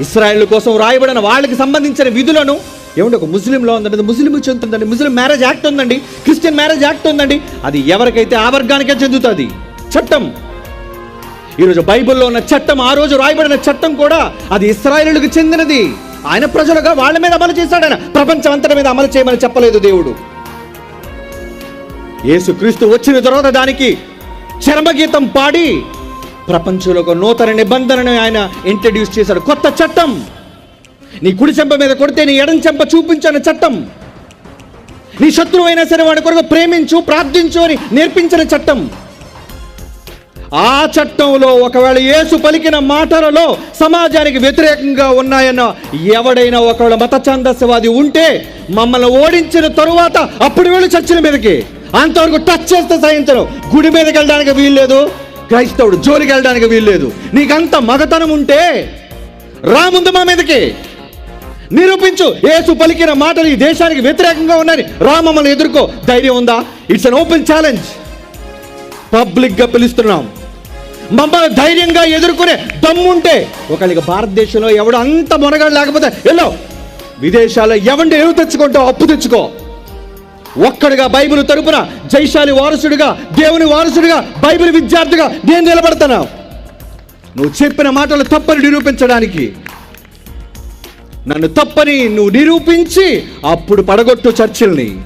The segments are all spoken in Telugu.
ఇస్రాయేల్ కోసం రాయబడిన వాళ్ళకి సంబంధించిన విధులను ఏమంటే ఒక ముస్లింలో ఉందండి ముస్లిం చెందుతుందండి ముస్లిం మ్యారేజ్ యాక్ట్ ఉందండి క్రిస్టియన్ మ్యారేజ్ యాక్ట్ ఉందండి అది ఎవరికైతే ఆ వర్గానికే చెందుతుంది? చట్టం. ఈరోజు బైబిల్లో ఉన్న చట్టం ఆ రోజు రాయబడిన చట్టం కూడా అది ఇస్రాయేలులకు చెందినది. ఆయన ప్రజలుగా వాళ్ళ మీద అమలు చేశాడు ఆయన. ప్రపంచం అంతటి మీద అమలు చేయమని చెప్పలేదు దేవుడు. యేసుక్రీస్తు వచ్చిన తర్వాత దానికి చరమగీతం పాడి ప్రపంచంలో ఒక నూతన నిబంధనను ఆయన ఇంట్రడ్యూస్ చేశాడు. కొత్త చట్టం. నీ కుడి చెంప మీద కొడితే నీ ఎడం చెంప చూపించని చట్టం. నీ శత్రువు అయినా సరే వాడి కొరకు ప్రేమించు ప్రార్థించు అని నేర్పించిన చట్టం. ఆ చట్టంలో ఒకవేళ యేసు పలికిన మాటలలో సమాజానికి వ్యతిరేకంగా ఉన్నాయన్న ఎవడైనా ఒకవేళ మత ఛాందస్యవాది ఉంటే మమ్మల్ని ఓడించిన తరువాత అప్పుడు వెళ్ళి చర్చిల మీదకి. అంతవరకు టచ్ చేస్తే సహించరు గుడి మీదకి వెళ్ళడానికి వీల్లేదు. క్రైస్తవుడు జోలికి వెళ్ళడానికి వీల్లేదు. నీకంత మగతనం ఉంటే రా ముందు మా మీదకి. నిరూపించు. ఏసు పలికిన మాటలు ఈ దేశానికి వ్యతిరేకంగా ఉన్నాయి రా మమ్మల్ని ఎదుర్కో. ధైర్యం ఉందా? ఇట్స్ అన్ ఓపెన్ ఛాలెంజ్ పబ్లిక్గా పిలుస్తున్నాం. మమ్మల్ని ధైర్యంగా ఎదుర్కొనే దమ్ముంటే ఒకళ్ళకి భారతదేశంలో ఎవడు అంత మొనగాడు లేకపోతే ఎల్లో. విదేశాల్లో ఎవండి ఎరువు తెచ్చుకుంటావు అప్పు తెచ్చుకో. ఒక్కడుగా బైబిల్ తరపున జైశాలి వారసుడిగా దేవుని వారసుడిగా బైబిల్ విద్యార్థిగా నేను నిలబడతాను? నువ్వు చెప్పిన మాటలు తప్పని నిరూపించడానికి. నన్ను తప్పని నువ్వు నిరూపించి అప్పుడు పడగొట్టు చర్చిల్ని.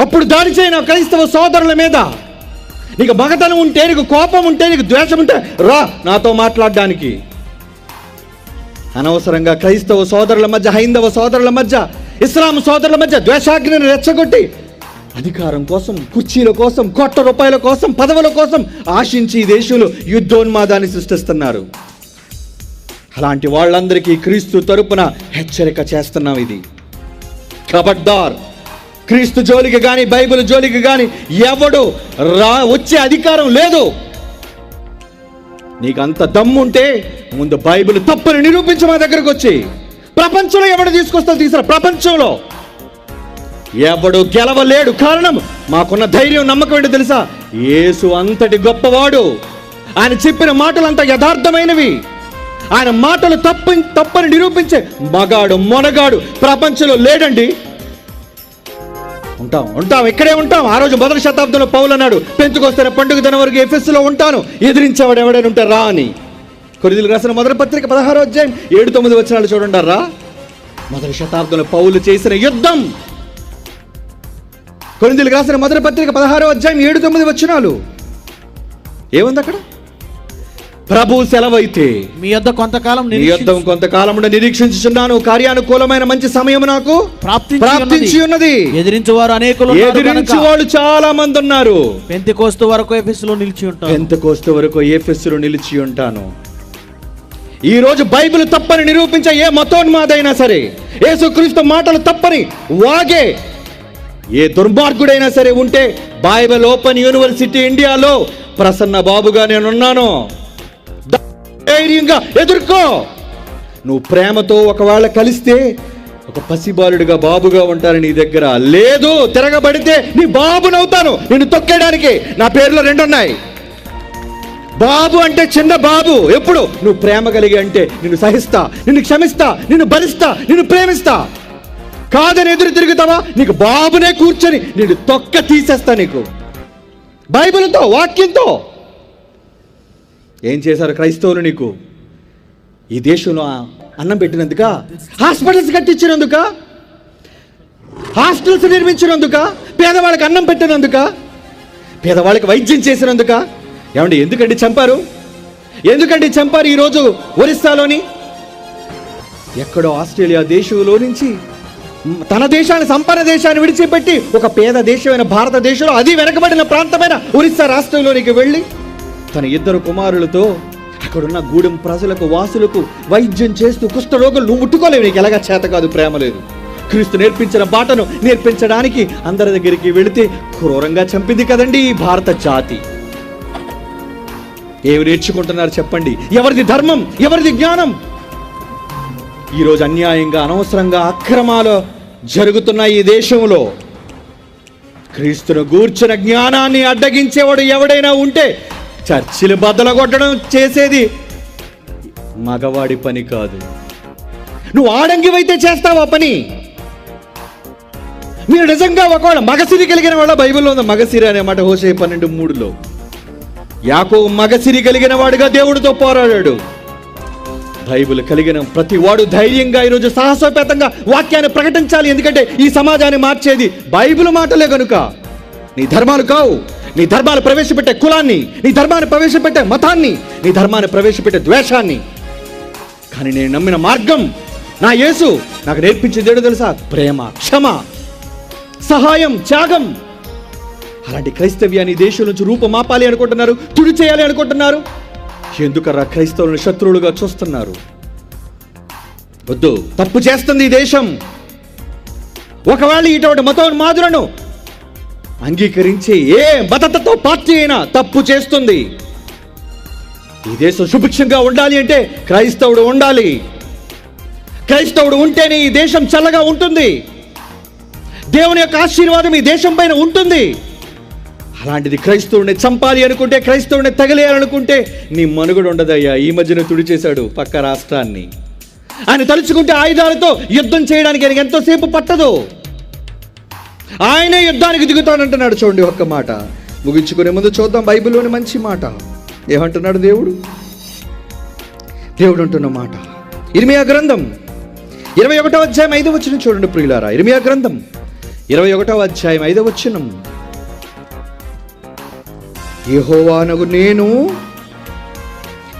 అప్పుడు దాడి చేయను క్రైస్తవ సోదరుల మీద. నీకు మగతనం ఉంటే నీకు కోపం ఉంటే నీకు ద్వేషం ఉంటే రా నాతో మాట్లాడడానికి. అనవసరంగా క్రైస్తవ సోదరుల మధ్య హైందవ సోదరుల మధ్య ఇస్లాం సోదరుల మధ్య ద్వేషాగ్నిని రెచ్చగొట్టి అధికారం కోసం కుర్చీల కోసం కోట్ల రూపాయల కోసం పదవుల కోసం ఆశించి ఈ దేశంలో యుద్ధోన్మాదాన్ని సృష్టిస్తున్నారు. అలాంటి వాళ్ళందరికీ క్రీస్తు తరపున హెచ్చరిక చేస్తున్నాం ఇది. ఖబర్దార్ క్రీస్తు జోలికి కానీ బైబిల్ జోలికి కానీ ఎవడు రా వచ్చే అధికారం లేదు. నీకు అంత దమ్ముంటే ముందు బైబిల్ తప్పని నిరూపించి మా దగ్గరకు వచ్చి ప్రపంచంలో ఎవడు తీసుకొస్తా తీసుకురా ప్రపంచంలో. ఎవడు గెలవలేడు కారణం మాకున్న ధైర్యం నమ్మకం ఏంటో తెలుసా? యేసు అంతటి గొప్పవాడు. ఆయన చెప్పిన మాటలంతా యథార్థమైనవి. ఆయన మాటలు తప్ప తప్పని నిరూపించే మగాడు మొనగాడు ప్రపంచంలో లేడండి. ఉంటాం ఉంటాం ఇక్కడే ఉంటాం. ఆ రోజు మొదటి శతాబ్దంలో పౌలు అన్నాడు పెంచుకొస్తే పండుగ దిన వరకు ఎఫెస్లో ఉంటాను. ఎదిరించేవాడు ఎవడైనా ఉంటే రా అని కొరిదిలు రాసిన మొదటి పత్రిక పదహారో అధ్యాయం ఏడు తొమ్మిది వచనాలు చూడండి రా. మొదటి శతాబ్దంలో పౌలు చేసిన యుద్ధం కొరిందులు రాసిన మొదటి పత్రిక పదహారో అధ్యాయం ఏడు తొమ్మిది వచనాలు. ఏముంది అక్కడ? ప్రభు సెలవైతే మీ యొద్ద కొంతకాలం నిరీక్షించు- యుద్ధం కొంతకాలముండ నిరీక్షించుచున్నాను. కార్యానుకూలమైన మంచి సమయం నాకు ప్రాప్తించి ఉన్నది. ఎదిరించువారు అనేకులు ఎదిరించి వాళ్ళు చాలా మంది ఉన్నారు. పెంతెకోస్తు వరకు ఎఫెసులో నిలిచి ఉంటారు. ఎంత కోస్త వరకు ఏ ఫెస్సులో నిలిచి ఉంటాను. ఈ రోజు బైబిల్ తప్పని నిరూపించే ఏ మతోన్మాదైనా సరే యేసుక్రీస్తు మాటలు తప్పని వాగే ఏ దుర్మార్గుడైనా సరే ఉంటే బైబిల్ ఓపెన్ యూనివర్సిటీ ఇండియాలో ప్రసన్న బాబుగా నేనున్నాను. ధైర్యంగా ఎదుర్కో. నువ్వు ప్రేమతో ఒకవేళ కలిస్తే ఒక పసిబాలుడిగా బాబుగా ఉంటాను నీ దగ్గర. లేదు తిరగబడితే నీ బాబునవుతాను. నిన్ను తొక్కేయడానికి నా పేర్లో రెండు ఉన్నాయి బాబు అంటే చిన్న బాబు. ఎప్పుడు? నువ్వు ప్రేమ కలిగి అంటే నిన్ను సహిస్తా నిన్ను క్షమిస్తా నిన్ను భరిస్తా నిన్ను ప్రేమిస్తా. కాదని ఎదురు తిరుగుతావా? నీకు బాబునే కూర్చొని నేను తొక్క తీసేస్తా నీకు. బైబిల్తో వాక్యంతో. ఏం చేశారు క్రైస్తవులు నీకు? ఈ దేశంలో అన్నం పెట్టినందుక? హాస్పిటల్స్ కట్టించినందుక? హాస్టల్స్ నిర్మించినందుక? పేదవాళ్ళకి అన్నం పెట్టినందుక? పేదవాళ్ళకి వైద్యం చేసినందుక? ఏమండి ఎందుకండి చంపారు? ఎందుకండి చంపారు ఈరోజు ఒరిస్సాలోని? ఎక్కడో ఆస్ట్రేలియా దేశంలో నుంచి తన దేశాన్ని సంపన్న దేశాన్ని విడిచిపెట్టి ఒక పేద దేశమైన భారతదేశంలో అది వెనకబడిన ప్రాంతమైన ఒరిస్సా రాష్ట్రంలోనికి వెళ్ళి తన ఇద్దరు కుమారులతో అక్కడున్న గూడెం ప్రజలకు వాసులకు వైద్యం చేస్తూ కుష్ఠరోగులు నువ్వు ముట్టుకోలేవు. నీకు ఎలాగా చేత కాదు ప్రేమ లేదు. క్రీస్తు నేర్పించిన బాటను నేర్పించడానికి అందరి దగ్గరికి వెళితే క్రూరంగా చంపింది కదండి ఈ భారత జాతి. ఏమి నేర్చుకుంటున్నారు చెప్పండి. ఎవరిది ధర్మం? ఎవరిది జ్ఞానం? ఈరోజు అన్యాయంగా అనవసరంగా అక్రమాలు జరుగుతున్నాయి ఈ దేశంలో క్రీస్తును గూర్చిన జ్ఞానాన్ని అడ్డగించేవాడు ఎవడైనా ఉంటే చర్చిలు బద్దలగొట్టడం చేసేది మగవాడి పని కాదు. నువ్వు ఆడంగివైతే చేస్తావా పని? మీరు నిజంగా ఒకవేళ మగసిరి కలిగిన వాళ్ళ బైబిల్లో ఉంది మగసిరి అనే మాట హోసే పన్నెండు మూడులో. యాకో మగసిరి కలిగిన వాడుగా దేవుడితో పోరాడాడు. బైబిల్ కలిగిన ప్రతి వాడు ధైర్యంగా ఈరోజు సాహసోపేతంగా వాక్యాన్ని ప్రకటించాలి. ఎందుకంటే ఈ సమాజాన్ని మార్చేది బైబిల్ మాటలే కనుక నీ ధర్మాలు కావు. నీ ధర్మాలు ప్రవేశపెట్టే కులాన్ని నీ ధర్మాన్ని ప్రవేశపెట్టే మతాన్ని నీ ధర్మాన్ని ప్రవేశపెట్టే ద్వేషాన్ని. కానీ నేను నమ్మిన మార్గం నా యేసు నాకు నేర్పించే ఏంటో తెలుసా? ప్రేమ క్షమ సహాయం త్యాగం. అలాంటి క్రైస్తవ్యాన్ని దేశం నుంచి రూపమాపాలి అనుకుంటున్నారు తుడి చేయాలి అనుకుంటున్నారు. ఎందుకరా క్రైస్తవులను శత్రువులుగా చూస్తున్నారు? వద్దు. తప్పు చేస్తుంది ఈ దేశం. ఒకవేళ ఇటువంటి మతోన్మాదులను అంగీకరించే ఏ మతతతో పార్టీ అయినా తప్పు చేస్తుంది. ఈ దేశం సుభిక్షంగా ఉండాలి అంటే క్రైస్తవుడు ఉండాలి. క్రైస్తవుడు ఉంటేనే ఈ దేశం చల్లగా ఉంటుంది. దేవుని యొక్క ఆశీర్వాదం ఈ దేశం పైన ఉంటుంది. అలాంటిది క్రైస్తవుడిని చంపాలి అనుకుంటే క్రైస్తవుడిని తగిలేయాలనుకుంటే నీ మనుగుడు ఉండదయ్యా. ఈ మధ్యన తుడిచేశాడు పక్క రాష్ట్రాన్ని. ఆయన తలుచుకుంటే ఆయుధాలతో యుద్ధం చేయడానికి ఆయనకి ఎంతోసేపు పట్టదు. ఆయనే యుద్ధానికి దిగుతానంటున్నాడు చూడండి ఒక్క మాట. ముగించుకునే ముందు చూద్దాం బైబిల్లోని మంచి మాట. ఏమంటున్నాడు దేవుడు? దేవుడు అంటున్న మాట. ఇరిమియా గ్రంథం ఇరవై ఒకటో అధ్యాయం ఐదో వచ్చిన చూడండి ప్రియులారా. ఇరిమియా గ్రంథం ఇరవై ఒకటో అధ్యాయం ఐదో వచ్చినం యెహోవానగు నేను.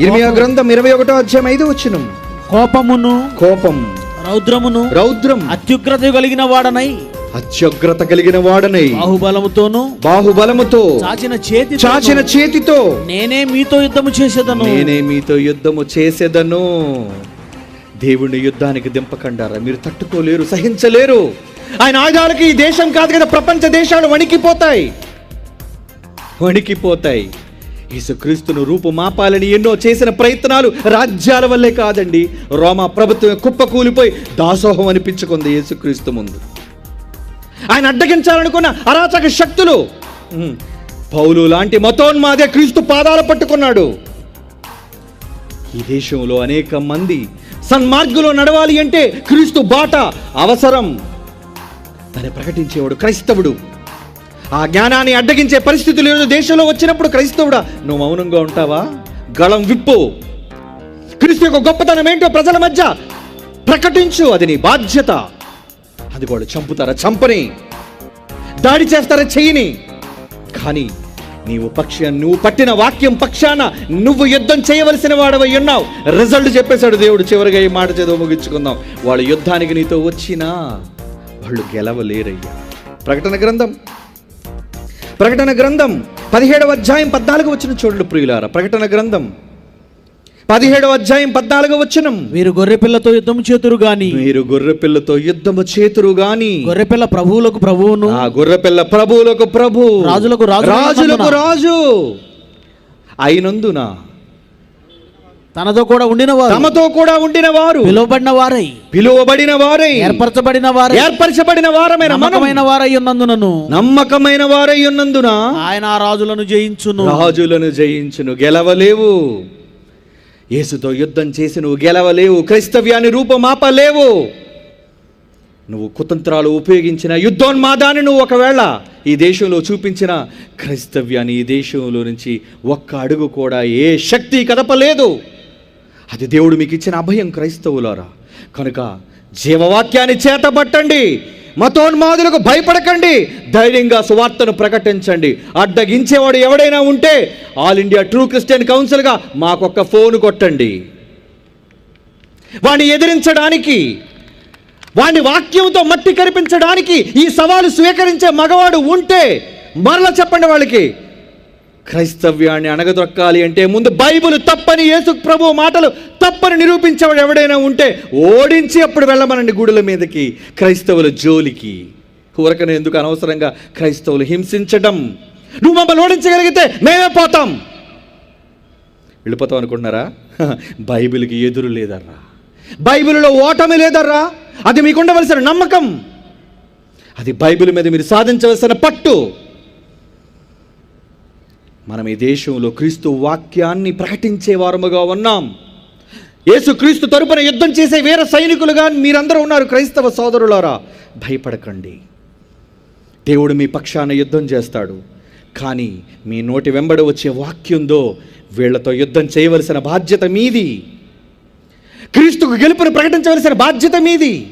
ఇరిమియా గ్రంథం ఇరవై ఒకటో అధ్యాయం ఐదో వచ్చినం కోపమును కోపం. రౌద్రమును రౌద్రం. అత్యుగ్రత కలిగిన వాడనై. అత్యుగ్రత కలిగిన వాడనై. బాహుబలముతోను బాహుబలముతో. చాచిన చేతి చాచిన చేతితో. నేనే మీతో యుద్ధము చేసేదను. నేనే మీతో యుద్ధము చేసేదను. దేవుణ్ణి యుద్ధానికి దింపకండారా? మీరు తట్టుకోలేరు సహించలేరు. ఆయన ఆయుధాలకి ఈ దేశం కాదు కదా ప్రపంచ దేశాలు వణికిపోతాయి. వణికిపోతాయి. యేసుక్రీస్తును రూపుమాపాలని ఎన్నో చేసిన ప్రయత్నాలు రాజ్యాల వల్లే కాదండి. రోమా ప్రభుత్వం కుప్పకూలిపోయి దాసోహం అనిపించుకుంది యేసుక్రీస్తు ముందు. ఆయన అడ్డగించాలనుకున్న అరాచక శక్తులు. పౌలు లాంటి మతోన్మాదే క్రీస్తు పాదాలు పట్టుకున్నాడు. ఈ దేశంలో అనేక మంది సన్మార్గులో నడవాలి అంటే క్రీస్తు బాట అవసరం. దాన్ని ప్రకటించేవాడు క్రైస్తవుడు. ఆ జ్ఞానాన్ని అడ్డగించే పరిస్థితులు ఈరోజు దేశంలో వచ్చినప్పుడు క్రైస్తవుడా నువ్వు మౌనంగా ఉంటావా? గళం విప్పు. క్రీస్తు యొక్క గొప్పతనం ఏంటో ప్రజల మధ్య ప్రకటించు అది నీ బాధ్యత. అది కూడా చంపుతారా? చంపని. దాడి చేస్తారా? చెయ్యని కానీ నీవు పక్ష నువ్వు పట్టిన వాక్యం పక్షాన నువ్వు యుద్ధం చేయవలసిన వాడవై ఉన్నావు. రిజల్ట్ చెప్పేశాడు దేవుడు చివరిగా ఈ మాట చదువు ముగించుకుందాం. వాళ్ళు యుద్ధానికి నీతో వచ్చినా వాళ్ళు గెలవలేరయ్యా. ప్రకటన గ్రంథం ప్రకటన గ్రంథం పదిహేడవ అధ్యాయం పద్నాలుగు వచ్చిన చూడండి ప్రియులారా. ప్రకటన గ్రంథం పదిహేడవ అధ్యాయం పద్నాలుగు వచ్చినం వీరు గొర్రెపిల్లతో యుద్ధము చేతురు గాని. మీరు గొర్రె పిల్లతో యుద్ధము చేతురు గాని. గొర్రెపిల్ల ప్రభువులకు ప్రభువును. ఆ గొర్రె పిల్ల ప్రభువులకు ప్రభు. రాజులకు రాజు. రాజులకు. రాజు. అయినందున తనతో కూడా ఉండిన వారు తమతో కూడా ఉండిన వారు పిలువబడిన వారై పిలువబడిన వారై ఏర్పరచబడిన వారై ఏర్పరచబడిన వారమైన మనం. నమ్మకమైన వారై ఉన్నందునను. నమ్మకమైన వారై ఉన్నందున. ఆయన ఆ రాజులను జయించును. రాజులను జయించును. గెలవలేవు. యేసుతో యుద్ధం చేసి నువ్వు గెలవలేవు. క్రైస్తవ్యాన్ని రూపమాపలేవు. నువ్వు కుతంత్రాలు ఉపయోగించిన యుద్ధోన్మాదాన్ని నువ్వు ఒకవేళ ఈ దేశంలో చూపించిన క్రైస్తవ్యాన్ని ఈ దేశంలో నుంచి ఒక్క అడుగు కూడా ఏ శక్తి కదపలేదు. అది దేవుడు మీకు ఇచ్చిన అభయం క్రైస్తవులారా. కనుక జీవవాక్యాన్ని చేతబట్టండి. మతోన్మాదులకు భయపడకండి. ధైర్యంగా సువార్తను ప్రకటించండి. అడ్డగించేవాడు ఎవడైనా ఉంటే ఆల్ ఇండియా ట్రూ క్రిస్టియన్ కౌన్సిల్గా మాకొక్క ఫోన్ కొట్టండి. వాడిని ఎదిరించడానికి వాడిని వాక్యంతో మట్టి కనిపించడానికి ఈ సవాలు స్వీకరించే మగవాడు ఉంటే మరలా చెప్పండి వాళ్ళకి క్రైస్తవ్యాన్ని అణగదొక్కాలి అంటే ముందు బైబుల్ తప్పని యేసు ప్రభు మాటలు తప్పని నిరూపించేవాడు ఎవడైనా ఉంటే ఓడించి అప్పుడు వెళ్ళమనండి గుడుల మీదకి క్రైస్తవుల జోలికి. ఊరకనే ఎందుకు అనవసరంగా క్రైస్తవులు హింసించడం నువ్వు మమ్మల్ని ఓడించగలిగితే మేమే పోతాం. వెళ్ళిపోతాం అనుకుంటున్నారా? బైబిల్కి ఎదురు లేదర్రా. బైబిల్లో ఓటమి లేదర్రా. అది మీకు ఉండవలసిన నమ్మకం. అది బైబిల్ మీద మీరు సాధించవలసిన పట్టు. మనం ఈ దేశంలో క్రీస్తు వాక్యాన్ని ప్రకటించే వారముగా ఉన్నాం. యేసుక్రీస్తు తరపున యుద్ధం చేసే వీర సైనికులుగా మీరందరూ ఉన్నారు. క్రైస్తవ సోదరులారా భయపడకండి. దేవుడు మీ పక్షాన యుద్ధం చేస్తాడు. కానీ మీ నోటి వెంబడి వచ్చే వాక్యందో వీళ్ళతో యుద్ధం చేయవలసిన బాధ్యత మీది. క్రీస్తుకు గెలుపును ప్రకటించవలసిన బాధ్యత మీది.